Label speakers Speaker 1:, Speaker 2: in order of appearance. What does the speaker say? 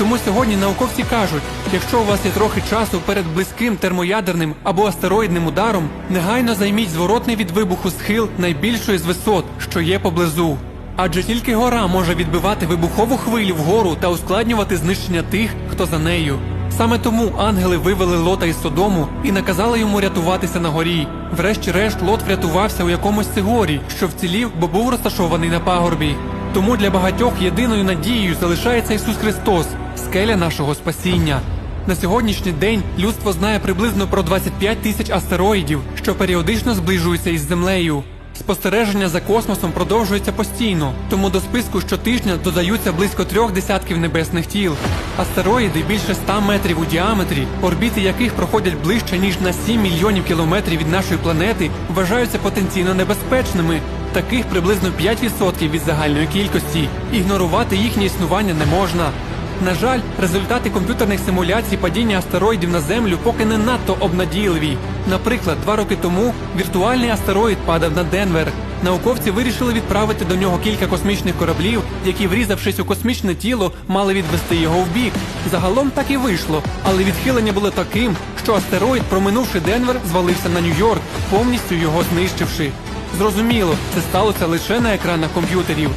Speaker 1: Тому сьогодні науковці кажуть, якщо у вас є трохи часу перед близьким термоядерним або астероїдним ударом, негайно займіть зворотний від вибуху схил найбільшої з висот, що є поблизу. Адже тільки гора може відбивати вибухову хвилю вгору та ускладнювати знищення тих, хто за нею. Саме тому ангели вивели Лота із Содому і наказали йому рятуватися на горі. Врешті-решт Лот врятувався у якомусь цигорі, що вцілів, бо був розташований на пагорбі. Тому для багатьох єдиною надією залишається Ісус Христос, скеля нашого спасіння. На сьогоднішній день людство знає приблизно про 25 тисяч астероїдів, що періодично зближуються із землею. Спостереження за космосом продовжується постійно, тому до списку щотижня додаються близько трьох десятків небесних тіл. Астероїди більше 100 метрів у діаметрі, орбіти яких проходять ближче ніж на 7 мільйонів кілометрів від нашої планети, вважаються потенційно небезпечними. Таких приблизно 5% від загальної кількості. Ігнорувати їхнє існування не можна. На жаль, результати комп'ютерних симуляцій падіння астероїдів на землю поки не надто обнадійливі. Наприклад, два роки тому віртуальний астероїд падав на Денвер. Науковці вирішили відправити до нього кілька космічних кораблів, які, врізавшись у космічне тіло, мали відвести його в бік. Загалом так і вийшло, але відхилення було таким, що астероїд, проминувши Денвер, звалився на Нью-Йорк, повністю його знищивши. Зрозуміло, це сталося лише на екранах комп'ютерів.